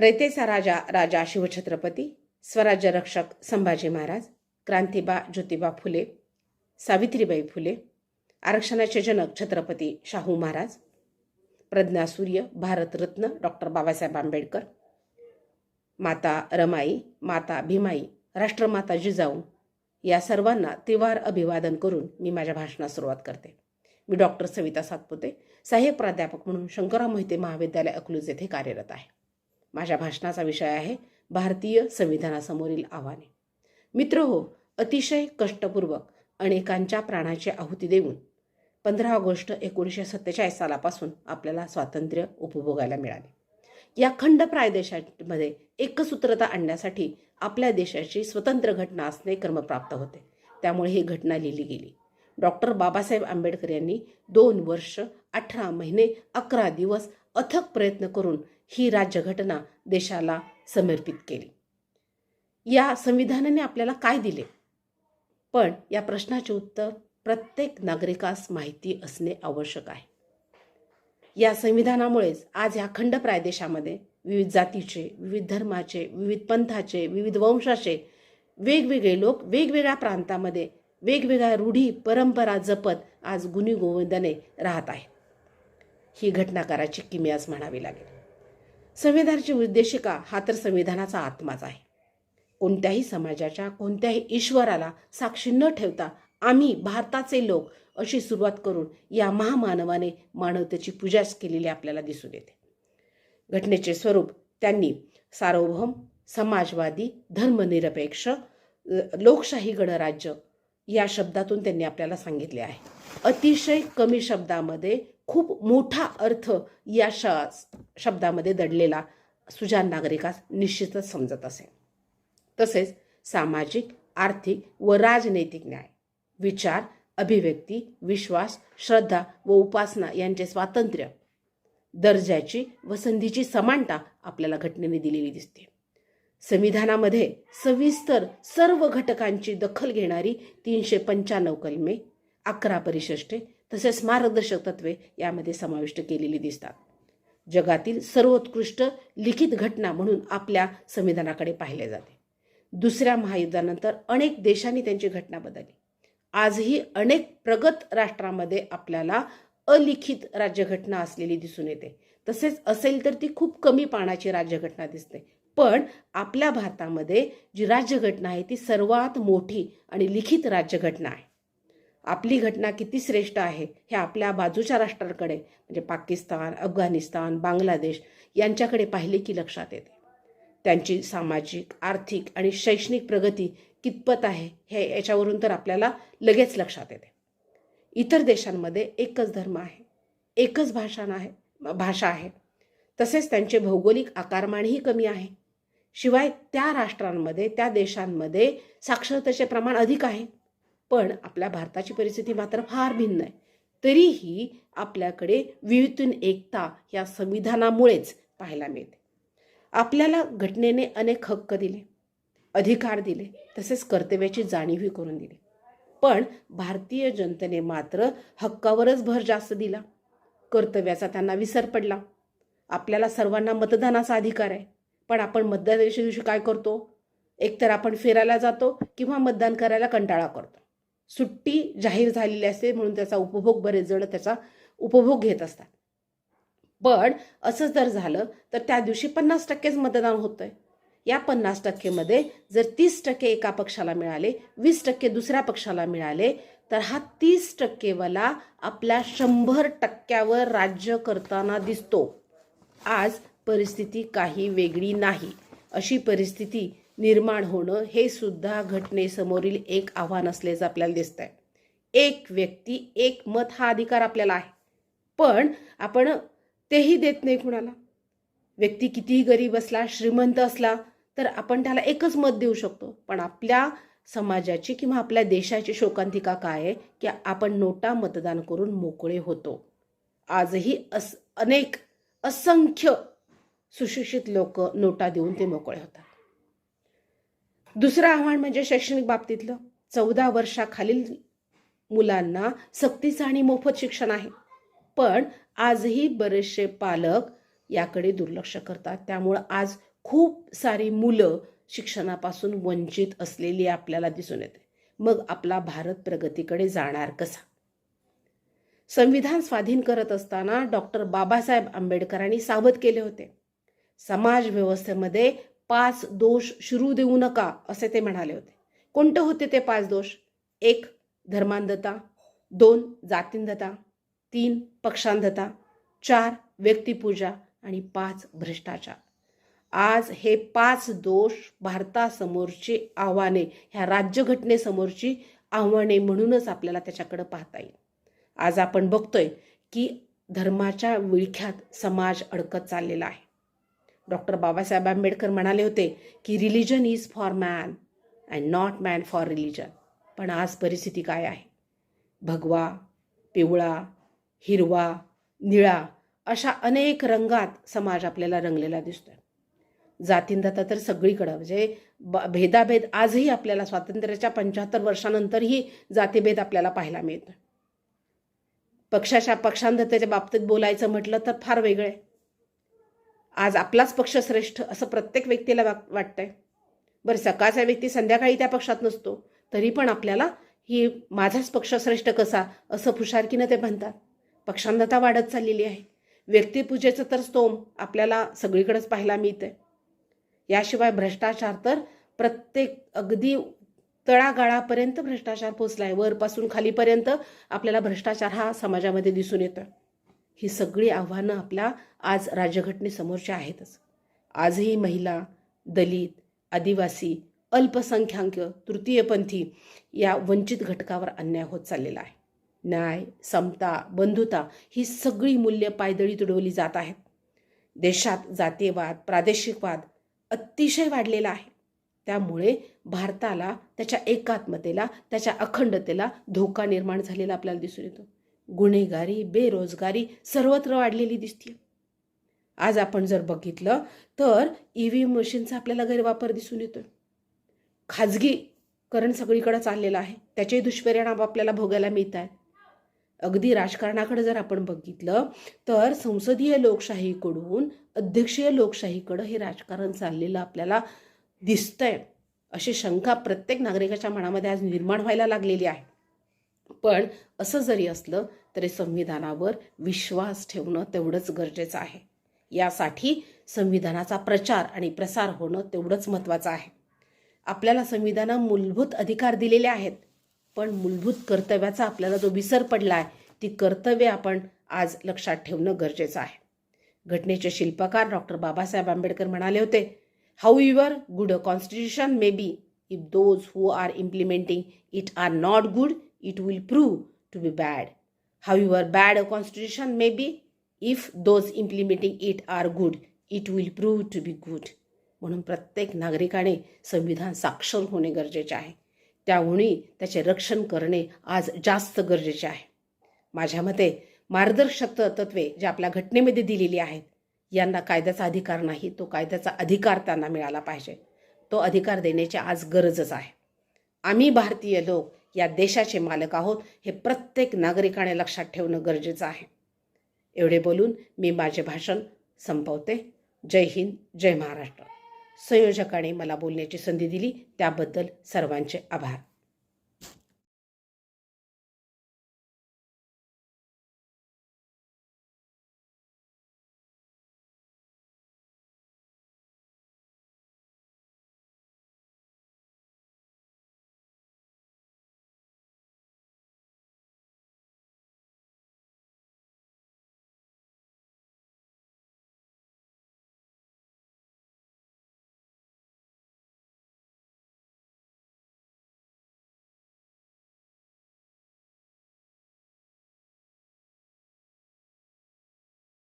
रयतेचा राजा राजा शिवछत्रपती स्वराज्य रक्षक संभाजी महाराज क्रांतिबा ज्योतिबा फुले सावित्रीबाई फुले आरक्षणाचे जनक छत्रपती शाहू महाराज प्रज्ञासूर्य भारतरत्न डॉक्टर बाबासाहेब आंबेडकर माता रमाई माता भीमाई राष्ट्रमाता जिजाऊ या सर्वांना तिवार अभिवादन करून मी माझ्या भाषणास सुरुवात करते. मी डॉक्टर सविता सातपुते सहाय्यक प्राध्यापक म्हणून शंकरराव मोहिते महाविद्यालय अकलूज येथे कार्यरत आहे. माझ्या भाषणाचा विषय आहे भारतीय संविधानासमोरील आव्हाने. मित्र हो अतिशय कष्टपूर्वक अनेकांच्या प्राणाची आहुती देऊन पंधरा ऑगस्ट एकोणीसशे सत्तेचाळीस सालापासून आपल्याला स्वातंत्र्य उपभोगायला मिळाले. या खंड प्रायदेशामध्ये एकसूत्रता आणण्यासाठी आपल्या देशाची स्वतंत्र घटना असणे क्रमप्राप्त होते. त्यामुळे ही घटना लिहिली गेली. डॉक्टर बाबासाहेब आंबेडकर यांनी दोन वर्ष अठरा महिने अकरा दिवस अथक प्रयत्न करून ही राज्यघटना देशाला समर्पित केली. या संविधानाने आपल्याला काय दिले? पण या प्रश्नाचे उत्तर प्रत्येक नागरिकास माहिती असणे आवश्यक आहे. या संविधानामुळेच आज ह्या खंड प्रायदेशामध्ये विविध जातीचे विविध धर्माचे विविध पंथाचे विविध वंशाचे वेगवेगळे लोक वेगवेगळ्या प्रांतामध्ये वेगवेगळ्या रूढी परंपरा जपत आज गुणी राहत आहेत. ही घटनाकाराची किमयास म्हणावी लागेल. संविधानाची उद्देशिका हा तर संविधानाचा आत्माच आहे. कोणत्याही समाजाच्या कोणत्याही ईश्वराला साक्षी न ठेवता आम्ही भारताचे लोक अशी सुरुवात करून या महामानवाने मानवतेची पूजाच केलेली आपल्याला दिसून येते. घटनेचे स्वरूप त्यांनी सार्वभौम समाजवादी धर्मनिरपेक्ष लोकशाही गणराज्य या शब्दातून त्यांनी आपल्याला सांगितले आहे. अतिशय कमी शब्दामध्ये खूप मोठा अर्थ या श शब्दामध्ये दडलेला सुजान नागरिकास निश्चितच समजत असे. तसेच सामाजिक आर्थिक व राजनैतिक न्याय विचार अभिव्यक्ती विश्वास श्रद्धा व उपासना यांचे स्वातंत्र्य दर्जाची व संधीची समानता आपल्याला घटनेने दिलेली दिसते. संविधानामध्ये सविस्तर सर्व घटकांची दखल घेणारी तीनशे पंच्याण्णव कलमे अकरा परिशिष्टे तसेच मार्गदर्शक तत्वे यामध्ये समाविष्ट केलेली दिसतात. जगातील सर्वोत्कृष्ट लिखित घटना म्हणून आपल्या संविधानाकडे पाहिले जाते. दुसऱ्या महायुद्धानंतर अनेक देशांनी त्यांची घटना बदलली. आजही अनेक प्रगत राष्ट्रामध्ये आपल्याला अलिखित राज्यघटना असलेली दिसून येते. तसेच असेल तर ती खूप कमी पानाची राज्यघटना दिसते. पण आपल्या भारतामध्ये जी राज्यघटना आहे ती सर्वात मोठी आणि लिखित राज्यघटना आहे. आपली घटना किती श्रेष्ठ आहे हे आपल्या बाजूच्या राष्ट्रांकडे म्हणजे पाकिस्तान अफगाणिस्तान बांगलादेश यांच्याकडे पाहिले की लक्षात येते. त्यांची सामाजिक आर्थिक आणि शैक्षणिक प्रगती कितपत आहे हे याच्यावरून तर आपल्याला लगेच लक्षात येते. इतर देशांमध्ये एकच धर्म आहे एकच भाषा आहे भाषा आहे. तसेच त्यांचे भौगोलिक आकारमानही कमी आहे. शिवाय त्या राष्ट्रांमध्ये त्या देशांमध्ये साक्षरतेचे प्रमाण अधिक आहे. पण आपल्या भारताची परिस्थिती मात्र फार भिन्न आहे. तरीही आपल्याकडे विविधून एकता या संविधानामुळेच पाहायला मिळते. आपल्याला घटनेने अनेक हक्क दिले अधिकार दिले तसेच कर्तव्याची जाणीवही करून दिली. पण भारतीय जनतेने मात्र हक्कावरच भर जास्त दिला. कर्तव्याचा त्यांना विसर पडला. आपल्याला सर्वांना मतदानाचा अधिकार आहे. पण आपण मतदानाच्या दिवशी काय करतो? एकतर आपण फिरायला जातो किंवा मतदान करायला कंटाळा करतो. सुट्टी जाहीर झालेली असते म्हणून त्याचा उपभोग बरेच जण त्याचा उपभोग घेत असतात. पण असं जर झालं तर त्या दिवशी पन्नास टक्केच मतदान होतं आहे या पन्नास टक्केमध्ये जर तीस टक्के एका पक्षाला मिळाले वीस टक्के दुसऱ्या पक्षाला मिळाले तर हा तीस टक्केवाला आपल्या शंभर टक्क्यावर राज्य करताना दिसतो. आज परिस्थिती काही वेगळी नाही. अशी परिस्थिती निर्माण होणं हे सुद्धा घटनेसमोरील एक आव्हान असल्याचं आपल्याला दिसतंय. एक व्यक्ती एक मत हा अधिकार आपल्याला आहे. पण आपण तेही देत नाही कुणाला. व्यक्ती कितीही गरीब असला श्रीमंत असला तर आपण त्याला एकच मत देऊ शकतो. पण आपल्या समाजाची किंवा आपल्या देशाची शोकांतिका काय आहे? की आपण नोटा मतदान करून मोकळे होतो. आजही अस अनेक असंख्य सुशिक्षित लोक नोटा देऊन ते मोकळे होतात. दुसरं आव्हान म्हणजे शैक्षणिक बाबतीतलं. चौदा वर्षाखालील मुलांना सक्तीचं आणि मोफत शिक्षण आहे. पण आजही बरेचसे पालक याकडे दुर्लक्ष करतात. त्यामुळं आज खूप सारी मुलं शिक्षणापासून वंचित असलेली आपल्याला दिसून येते. मग आपला भारत प्रगतीकडे जाणार कसा? संविधान स्वाधीन करत असताना डॉक्टर बाबासाहेब आंबेडकरांनी सावध केले होते. समाज व्यवस्थेमध्ये पाच दोष शिरू देऊ नका असे ते म्हणाले होते. कोणते होते ते पाच दोष? एक धर्मांधता. दोन जातींधता. तीन पक्षांधता. चार व्यक्तिपूजा. आणि पाच भ्रष्टाचार. आज हे पाच दोष भारतासमोरची आव्हाने ह्या राज्यघटनेसमोरची आव्हाने म्हणूनच आपल्याला त्याच्याकडे पाहता येईल. आज आपण बघतोय की धर्माच्या विळख्यात समाज अडकत चाललेला आहे. डॉक्टर बाबासाहेब आंबेडकर म्हणाले होते की religion is for man and not man for religion पण आज परिस्थिती काय आहे? भगवा पिवळा हिरवा निळा अशा अनेक रंगात समाज आपल्याला रंगलेला दिसतोय. जातींधता तर सगळीकडं म्हणजे ब- भेदाभेद आजही आपल्याला स्वातंत्र्याच्या पंच्याहत्तर वर्षानंतरही जातीभेद आपल्याला पाहायला मिळतो पक्षाच्या पक्षांधतेच्या बाबतीत बोलायचं म्हटलं तर फार वेगळं. आहे आज आपलाच पक्ष श्रेष्ठ असं प्रत्येक व्यक्तीला वाट वाटतंय. बरं सकाळचा व्यक्ती संध्याकाळी त्या पक्षात नसतो तरी पण आपल्याला ही माझाच पक्ष श्रेष्ठ कसा असं फुशारकीनं ते म्हणतात. पक्षांधता वाढत चाललेली आहे. व्यक्तिपूजेचं तर स्तोम आपल्याला सगळीकडेच पाहायला मिळतंय. याशिवाय भ्रष्टाचार तर प्रत्येक अगदी तळागाळापर्यंत भ्रष्टाचार पोचलाय. वरपासून खालीपर्यंत आपल्याला भ्रष्टाचार हा समाजामध्ये दिसून येतोय. ही सगळी आव्हानं आपल्या आज राज्यघटनेसमोरच्या आहेतच. आजही महिला दलित आदिवासी अल्पसंख्याक तृतीयपंथी या वंचित घटकावर अन्याय होत चाललेला आहे. न्याय समता बंधुता ही सगळी मूल्य पायदळी तुडवली जात आहेत. देशात जातीयवाद प्रादेशिकवाद अतिशय वाढलेला आहे. त्यामुळे भारताला त्याच्या एकात्मतेला त्याच्या अखंडतेला धोका निर्माण झालेला आपल्याला दिसून येतो. गुन्हेगारी बेरोजगारी सर्वत्र वाढलेली दिसते आज आपण जर बघितलं तर ई व्ही एम मशीनचा आपल्याला गैरवापर दिसून येतोय. खाजगीकरण सगळीकडे चाललेलं आहे. त्याचेही दुष्परिणाम आपल्याला भोगायला मिळत आहेत अगदी राजकारणाकडे जर आपण बघितलं तर संसदीय लोकशाहीकडून अध्यक्षीय लोकशाहीकडं हे राजकारण चाललेलं आपल्याला दिसतंय. अशी शंका प्रत्येक नागरिकाच्या मनामध्ये आज निर्माण व्हायला लागलेली आहे. पण असं जरी असलं तरी संविधानावर विश्वास ठेवणं तेवढंच गरजेचं आहे. यासाठी संविधानाचा प्रचार आणि प्रसार होणं तेवढंच महत्त्वाचं आहे. आपल्याला संविधाना मूलभूत अधिकार दिलेले आहेत पण मूलभूत कर्तव्याचा आपल्याला जो विसर पडला आहे ती कर्तव्य आपण आज लक्षात ठेवणं गरजेचं आहे. घटनेचे शिल्पकार डॉक्टर बाबासाहेब आंबेडकर म्हणाले होते however good a constitution may be if those who are implementing it are not good it will prove to be bad However bad bad constitution constitution may be if implementing it it are good it will to to be good म्हणून प्रत्येक नागरिकाने संविधान साक्षर होणे गरजेचे आहे. त्यामुळे त्याचे रक्षण करणे आज जास्त गरजेचे आहे. माझ्या मते मार्गदर्शक तत्वे जे आपल्या घटनेमध्ये दिलेली आहेत यांना कायद्याचा अधिकार नाही तो कायद्याचा अधिकार त्यांना मिळाला पाहिजे. तो अधिकार देण्याची आज गरजच आहे. आम्ही भारतीय लोक या देशाचे मालक आहोत हे प्रत्येक नागरिकाने लक्षात ठेवणं गरजेचं आहे. एवढे बोलून मी माझे भाषण संपवते. जय हिंद जय महाराष्ट्र. संयोजकाने मला बोलण्याची संधी दिली त्याबद्दल सर्वांचे आभार.